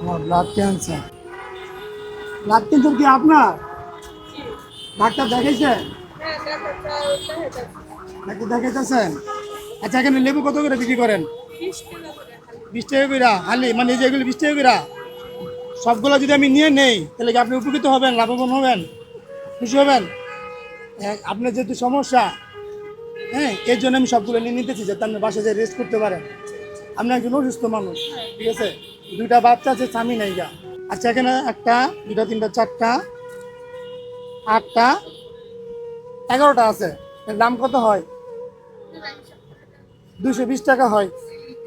আমার blood cancer blood cancer কি আপনার? ডাক্তার দেখাইছেন ডাক্তার দেখাইতেছেন? আচ্ছা এখানে লেবু কত করে বিক্রি করেন? বিশ টাকা করে হালি মানে যেগুলো বিশ টাকা করে সবগুলো যদি আমি নিয়ে নেই, তাহলে কি আপনি উপকৃত হবেন, লাভবান হবেন, খুশি হবেন? আপনার যেহেতু সমস্যা হ্যাঁ এর জন্য আমি সবগুলো নিয়ে নিতেছি, যাতে আপনি বাসায় যেয়ে রেস্ট করতে পারেন। আপনি একজন অসুস্থ মানুষ, ঠিক আছে? দুইটা বাচ্চা আছে, স্বামী নাই গা। আচ্ছা এখানে একটা দুটা তিনটা, চারটা, আটটা, এগারোটা আছে। এর দাম কত হয়? দুশো বিশ টাকা হয়।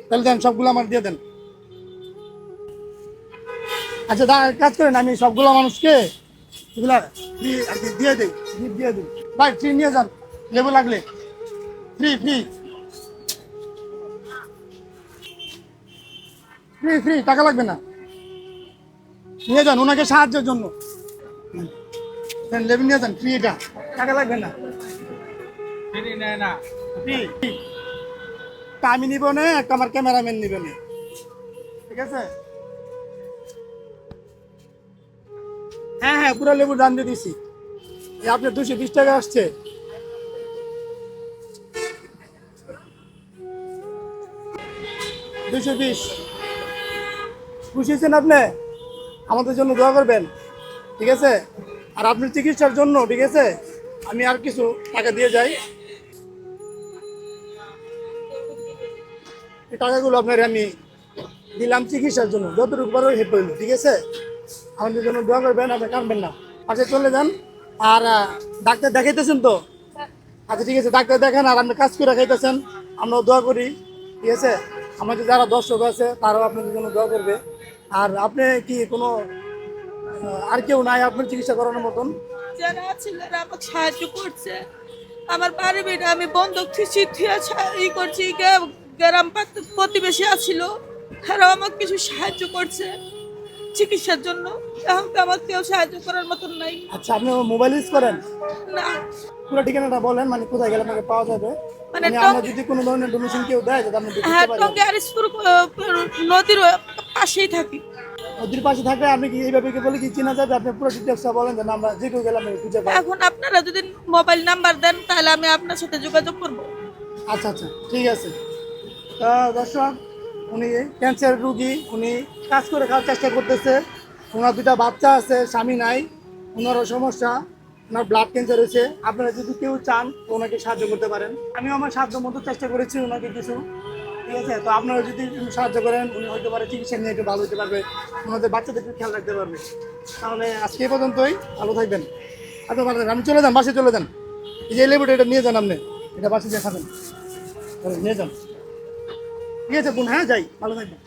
তাহলে দেন, সবগুলো আমার দিয়ে দেন। আচ্ছা দা কাজ করেন, আমি সবগুলো মানুষকে দিয়ে দিই দিয়ে দিই। ভাই ফ্রি নিয়ে যান, লেবু লাগলে। ফ্রি ফ্রি ফ্রি ফ্রি টাকা লাগবে না। নিয়ে যান ওনাকে সাহায্যের জন্য। লেবু নিয়ে যান ফ্রি এটা। টাকা লাগবে না। তা আমি নিব না একটা আমার ক্যামেরাম্যান নিবে না। ঠিক আছে? হ্যাঁ হ্যাঁ পুরো লেবু দাম দিয়ে দিছি। আপনার দুশো বিশ টাকা আসছে। দুশো বিশ। খুশি হয়েছেন আপনি? আমাদের জন্য দোয়া করবেন, ঠিক আছে? আর আপনার চিকিৎসার জন্য, ঠিক আছে? আমি আর কিছু টাকা দিয়ে যাই। এই টাকাগুলো আপনার আমি দিলাম চিকিৎসার জন্য, যতটুকু পারো হেল্প হইল ঠিক আছে? আমাদের জন্য দোয়া করবেন, আপনি কানবেন না। পাশে চলে যান। আর ডাক্তার দেখাইতেছেন তো? আচ্ছা ঠিক আছে, ডাক্তার দেখেন আর আপনি কাজ করে খাইতেছেন। আমরাও দোয়া করি, ঠিক আছে? আমাদের যারা দর্শক আছে, তারাও আপনাদের জন্য দোয়া করবে। আর আপনি কি কোনো আর কেউ নাই আপনার চিকিৎসা করানোর মতন? যারা ছেলেরা আমাকে সাহায্য করছে। আমার বাড়ি বেটা আমি বন্ধক ই করছি গ্রাম প্রতিবেশী আছিল তারাও আমাকে কিছু সাহায্য করছে চিকিৎসার জন্য। এখন তো আমার কেউ সাহায্য করার মতন নাই। আচ্ছা আপনি মোবাইল ইউজ করেন? না। পুরো ঠিকানাটা বলেন মানে কোথায় গেলে আপনাকে পাওয়া যাবে? মানে মানে আমরা যদি কোনো ধরনের ডোনেশন কেউ দেয় আমরা দিতে হ্যাঁ টঙ্গী আরিসপুর নদীর পাশেই থাকি। নদীর পাশে থাকলে আপনি কি এইভাবে কি বলে কি চেনা যাবে? আপনি পুরো ডিটেলসটা বলেন যে আমরা যে কেউ গেলে আমি খুঁজে পাই। এখন আপনারা যদি মোবাইল নাম্বার দেন তাহলে আমি আপনার সাথে যোগাযোগ করব। আচ্ছা আচ্ছা ঠিক আছে। তা দর্শক উনি ক্যান্সার রুগী উনি কাজ করে খাওয়ার চেষ্টা করতেছে। ওনার দুটা বাচ্চা আছে স্বামী নাই ওনারও সমস্যা ওনার ব্লাড ক্যান্সার হয়েছে। আপনারা যদি কেউ চান ওনাকে সাহায্য করতে পারেন। আমিও আমার সাহায্য মতো চেষ্টা করেছি ওনাকে কিছু। ঠিক আছে? তো আপনারা যদি সাহায্য করেন, উনি হয়তো পারে চিকিৎসা নিয়ে একটু ভালো হতে পারবে ওনাদের বাচ্চাদের একটু খেয়াল রাখতে পারবে। তাহলে আজকে পর্যন্তই, ভালো থাকবেন। আচ্ছা ভালো। আপনি চলে যান, বাসে চলে যান। এই যে লেবুটা, এটা নিয়ে যান আপনি। এটা বাসে দেখাবেন খাবেন। নিয়ে যান। ঠিক আছে বোন হ্যাঁ যাই, ভালো থাকবেন।